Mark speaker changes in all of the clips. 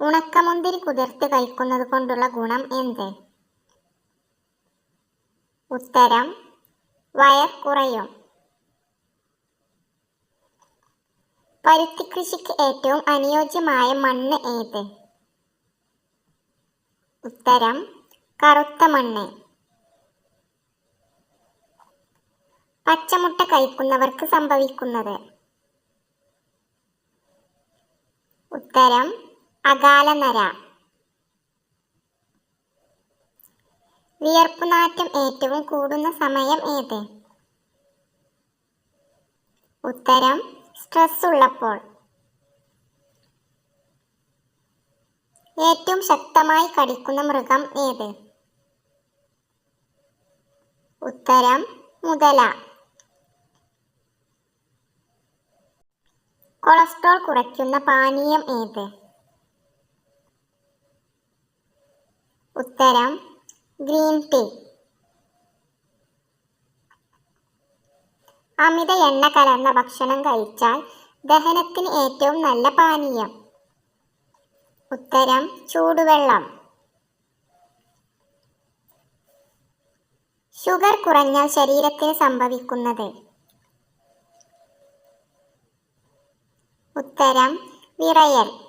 Speaker 1: ഉണക്കമുന്തിരി കുതിർത്ത് കഴിക്കുന്നത് കൊണ്ടുള്ള ഗുണം എന്ത്? ഉത്തരം വയർ കുറയും. പരുത്തി കൃഷിക്ക് ഏറ്റവും അനുയോജ്യമായ മണ്ണ് ഏത്? ഉത്തരം കറുത്ത മണ്ണ്. പച്ചമുട്ട കഴിക്കുന്നവർക്ക് സംഭവിക്കുന്നത്? ഉത്തരം അകാലനര. വിയർപ്പുനാറ്റം ഏറ്റവും കൂടുന്ന സമയം ഏത്? ഉത്തരം സ്ട്രെസ് ഉള്ളപ്പോൾ. ഏറ്റവും ശക്തമായി കടിക്കുന്ന മൃഗം ഏത്? ഉത്തരം മുതല. കൊളസ്ട്രോൾ കുറയ്ക്കുന്ന പാനീയം ഏത്? ഉത്തരം ഗ്രീൻ ടീ. അമിത എണ്ണ കലർന്ന ഭക്ഷണം കഴിച്ചാൽ ദഹനത്തിന് ഏറ്റവും നല്ല പാനീയം. ഉത്തരം ചൂടുവെള്ളം. ഷുഗർ കുറഞ്ഞാൽ ശരീരത്തിന് സംഭവിക്കുന്നത്. ഉത്തരം വിറയൽ.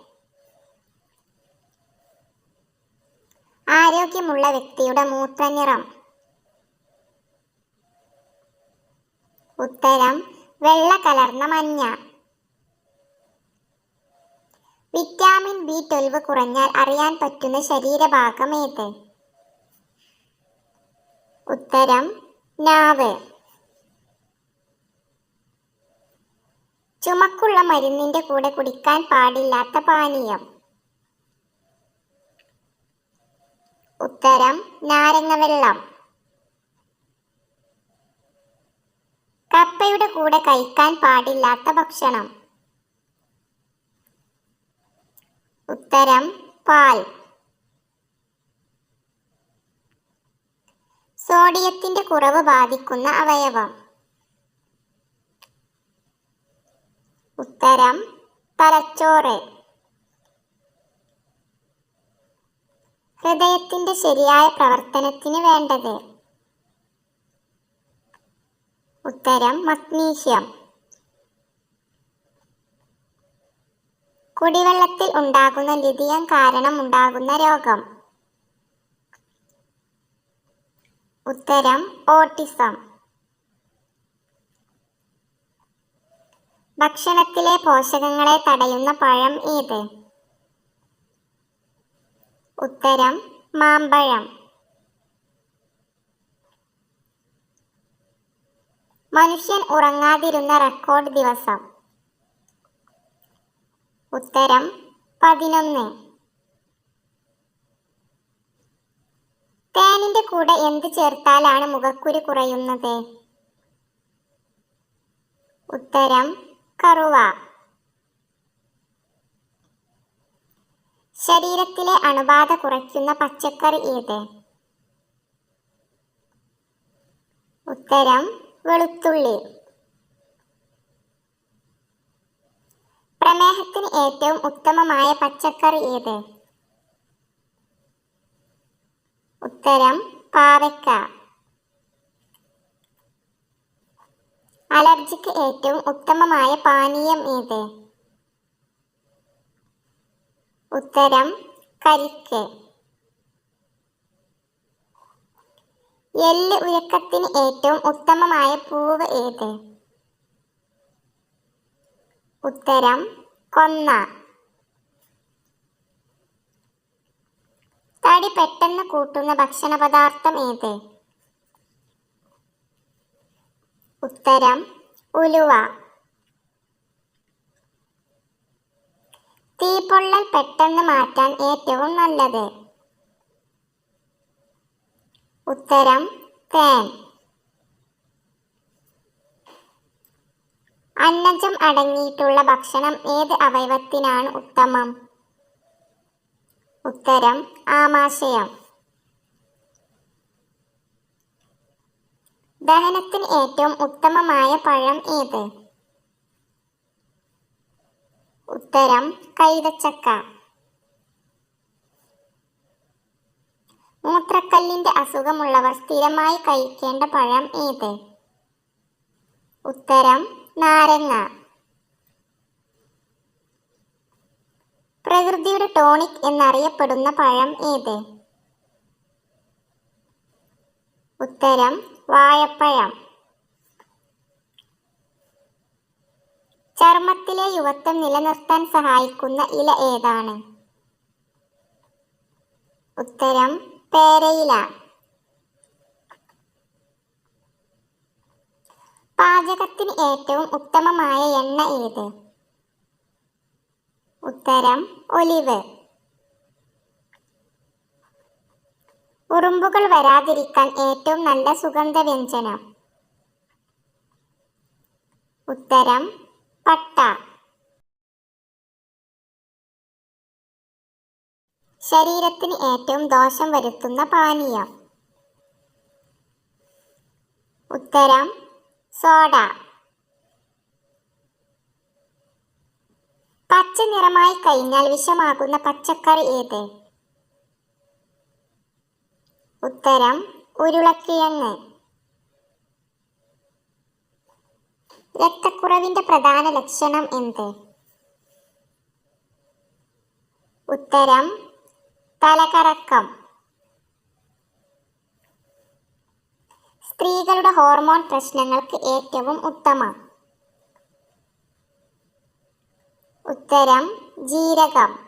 Speaker 1: ആരോഗ്യമുള്ള വ്യക്തിയുടെ മൂത്രനിറം. ഉത്തരം വെള്ള കലർന്ന മഞ്ഞ. വിറ്റാമിൻ ബി ട്വൽവ് കുറഞ്ഞാൽ അറിയാൻ പറ്റുന്ന ശരീരഭാഗം ഏത്? ഉത്തരം നാവ്. ചുമക്കുള്ള മരുന്നിന്റെ കൂടെ കുടിക്കാൻ പാടില്ലാത്ത പാനീയം. ഉത്തരം നാരങ്ങ വെള്ളം കപ്പയുടെ കൂടെ കഴിക്കാൻ പാടില്ലാത്ത ഭക്ഷണം. ഉത്തരം പാൽ. സോഡിയത്തിന്റെ കുറവ് ബാധിക്കുന്ന അവയവം. ഉത്തരം തലച്ചോറ് ഹൃദയത്തിന്റെ ശരിയായ പ്രവർത്തനത്തിന് വേണ്ടത്? ഉത്തരം മഗ്നീഷ്യം. കുടിവെള്ളത്തിൽ ഉണ്ടാകുന്ന ലിഥിയം കാരണം ഉണ്ടാകുന്ന രോഗം. ഉത്തരം ഓട്ടിസം. ഭക്ഷണത്തിലെ പോഷകങ്ങളെ തടയുന്ന പഴം ഏത്? ഉത്തരം മാമ്പഴം. മനുഷ്യൻ ഉറങ്ങാതിരുന്ന റെക്കോർഡ് ദിവസം. ഉത്തരം പതിനൊന്ന്. തേനിന്റെ കൂടെ എന്ത് ചേർത്താലാണ് മുഖക്കുരു കുറയുന്നത്? ഉത്തരം കറുവ. ശരീരത്തിലെ അണുബാധ കുറയ്ക്കുന്ന പച്ചക്കറി ഏത്? ഉത്തരം വെളുത്തുള്ളി. പ്രമേഹത്തിന് ഏറ്റവും ഉത്തമമായ പച്ചക്കറി ഏത്? ഉത്തരം പാവയ്ക്ക. അലർജിക്ക് ഏറ്റവും ഉത്തമമായ പാനീയം ഏത്? ഉത്തരം കരിക്ക്. എല്ല് ഉയക്കത്തിന് ഏറ്റവും ഉത്തമമായ പൂവ് ഏത്? ഉത്തരം കൊന്ന. തടി പെട്ടെന്ന് കൂട്ടുന്ന ഭക്ഷണ പദാർത്ഥം ഏത്? ഉത്തരം ഉലുവ. തീപ്പൊള്ളൽ പെട്ടെന്ന് മാറ്റാൻ ഏറ്റവും നല്ലത്. ഉത്തരം തേൻ. അന്നജം അടങ്ങിയിട്ടുള്ള ഭക്ഷണം ഏത് അവയവത്തിനാണ് ഉത്തമം? ഉത്തരം ആമാശയം. ദഹനത്തിന് ഏറ്റവും ഉത്തമമായ പഴം ഏത്? ഉത്തരം കൈതച്ചക്ക. മൂത്രക്കല്ലിന്റെ അസുഖമുള്ളവർ സ്ഥിരമായി കഴിക്കേണ്ട പഴം ഏത്? ഉത്തരം നാരങ്ങ. പ്രകൃതിയുടെ ടോണിക് എന്നറിയപ്പെടുന്ന പഴം ഏത്? ഉത്തരം വാഴപ്പഴം. ചർമ്മത്തിലെ യുവത്വം നിലനിർത്താൻ സഹായിക്കുന്ന ഇല ഏതാണ്? ഉത്തരം പേരയില. പാചകത്തിന് ഏറ്റവും ഉത്തമമായ എണ്ണ ഏത്? ഉത്തരം ഒലിവ്. ഉറുമ്പുകൾ വരാതിരിക്കാൻ ഏറ്റവും നല്ല സുഗന്ധ വ്യഞ്ജനം ഉത്തരം പട്ട. ശരീരത്തിന് ഏറ്റവും ദോഷം വരുത്തുന്ന പാനീയം. ഉത്തരം സോഡ. പച്ച നിറമായി കഴിഞ്ഞാൽ വിഷമാകുന്ന പച്ചക്കറി ഏത്? ഉത്തരം ഉരുളക്കിഴങ്ങ്. രക്തക്കുറവിന്റെ പ്രധാന ലക്ഷണം എന്ത്? ഉത്തരം തലകറക്കം. സ്ത്രീകളുടെ ഹോർമോൺ പ്രശ്നങ്ങൾക്ക് ഏറ്റവും ഉത്തമം. ഉത്തരം ജീരകം.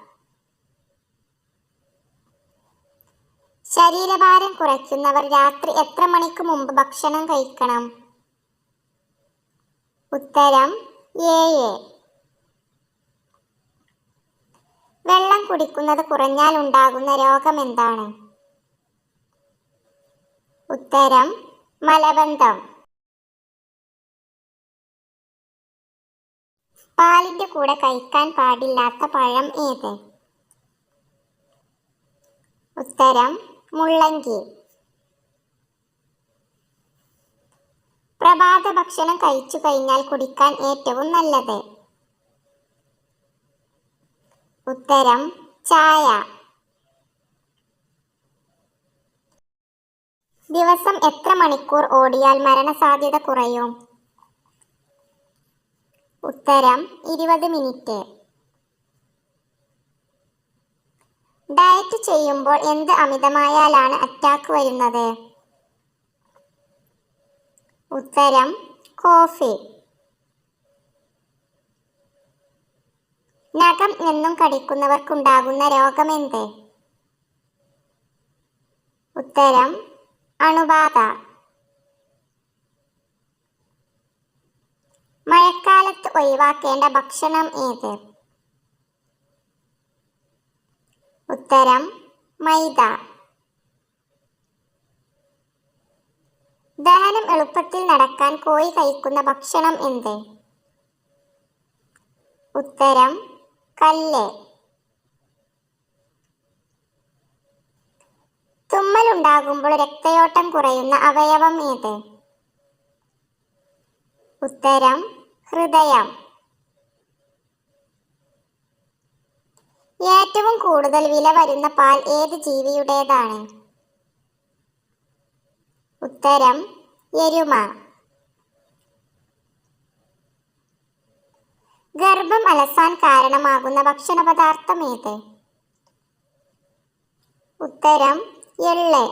Speaker 1: ശരീരഭാരം കുറയ്ക്കുന്നവർ രാത്രി എത്ര മണിക്ക് മുമ്പ് ഭക്ഷണം കഴിക്കണം? ഉത്തരം ഏഴ് വെള്ളം കുടിക്കുന്നത് കുറഞ്ഞാൽ ഉണ്ടാകുന്ന രോഗം എന്താണ്? ഉത്തരം മലബന്ധം. പാലിന്റെ കൂടെ കഴിക്കാൻ പാടില്ലാത്ത പഴം ഏത്? ഉത്തരം മുള്ളങ്കി. പ്രഭാത ഭക്ഷണം കഴിച്ചു കഴിഞ്ഞാൽ കുടിക്കാൻ ഏറ്റവും നല്ലത്. ഉത്തരം ചായ. ദിവസം എത്ര മണിക്കൂർ ഓടിയാൽ മരണസാധ്യത കുറയും? ഉത്തരം ഇരുപത് മിനിറ്റ്. ഡയറ്റ് ചെയ്യുമ്പോൾ എന്ത് അമിതമായാലാണ് അറ്റാക്ക് വരുന്നത്? ഉത്തരം കോഫി. നഖം എന്നും കടിക്കുന്നവർക്കുണ്ടാകുന്ന രോഗമെന്ത്? ഉത്തരം അണുബാധ. മഴക്കാലത്ത് ഒഴിവാക്കേണ്ട ഭക്ഷണം ഏത്? ഉത്തരം മൈദ. ദഹനം എളുപ്പത്തിൽ നടക്കാൻ കോഴി കഴിക്കുന്ന ഭക്ഷണം എന്ത്? ഉത്തരം കല്ല്. തുമ്മലുണ്ടാകുമ്പോൾ രക്തയോട്ടം കുറയുന്ന അവയവം ഏത്? ഉത്തരം ഹൃദയം. ഏറ്റവും കൂടുതൽ വില വരുന്ന പാൽ ഏത് ജീവിയുടേതാണ്? ഉത്തരം എരുമ ഗർഭം അലസാൻ കാരണമാകുന്ന ഭക്ഷണ പദാർത്ഥം ഏത്? ഉത്തരം എള്ള്.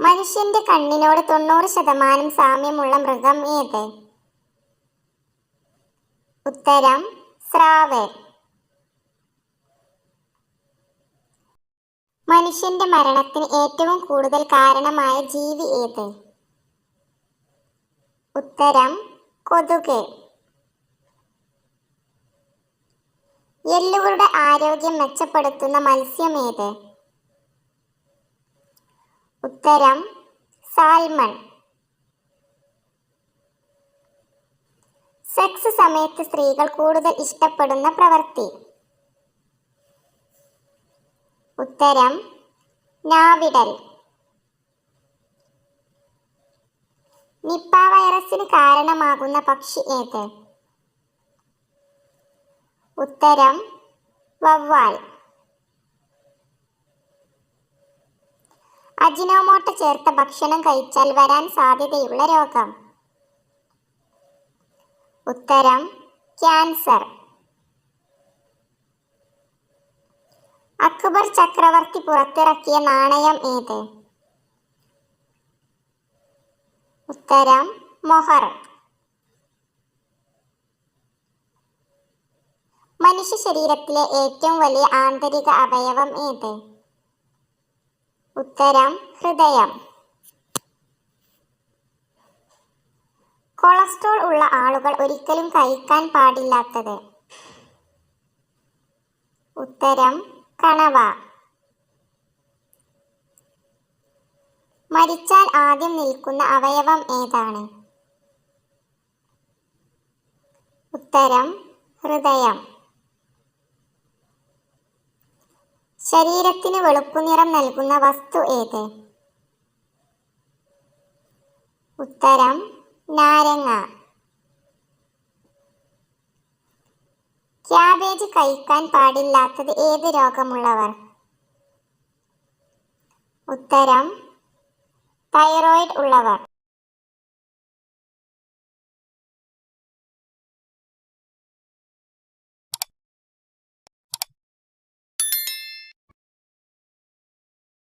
Speaker 1: മനുഷ്യന്റെ കണ്ണിനോട് തൊണ്ണൂറ് ശതമാനം സാമ്യമുള്ള മൃഗം ഏത്? ഉത്തരം സ്രാവ്. മനുഷ്യന്റെ മരണത്തിന് ഏറ്റവും കൂടുതൽ കാരണമായ ജീവി ഏത്? ഉത്തരം കൊതുക്. എല്ലുകളുടെ ആരോഗ്യം മെച്ചപ്പെടുത്തുന്ന മത്സ്യം ഏത്? ഉത്തരം സാൽമൺ. സെക്സ് സമയത്ത് സ്ത്രീകൾ കൂടുതൽ ഇഷ്ടപ്പെടുന്ന പ്രവൃത്തി. ഉത്തരം നാവിടൽ. നിപ്പ വൈറസിന് കാരണമാകുന്ന പക്ഷി ഏത്? ഉത്തരം വവ്വാൽ. അജിനോമോട്ട് ചേർത്ത ഭക്ഷണം കഴിച്ചാൽ വരാൻ സാധ്യതയുള്ള രോഗം. ഉത്തരം ക്യാൻസർ. അക്ബർ ചക്രവർത്തി പുറത്തിറക്കിയ നാണയം ഏത്? ഉത്തരം മൊഹർ മനുഷ്യ ശരീരത്തിലെ ഏറ്റവും വലിയ ആന്തരിക അവയവം ഏത്? ഉത്തരം ഹൃദയം. കൊളസ്ട്രോൾ ഉള്ള ആളുകൾ ഒരിക്കലും കഴിക്കാൻ പാടില്ലാത്തത്. ഉത്തരം കണവ മരിച്ചാൽ ആദ്യം നിൽക്കുന്ന അവയവം ഏതാണ്? ഉത്തരം ഹൃദയം. ശരീരത്തിന് വെളുപ്പുനിറം നൽകുന്ന വസ്തു ഏത്? ഉത്തരം നാരങ്ങ. ക്യാബേജ് കഴിക്കാൻ പാടില്ലാത്തത് ഏത് രോഗമുള്ളവർ? ഉത്തരം തൈറോയിഡ് ഉള്ളവർ.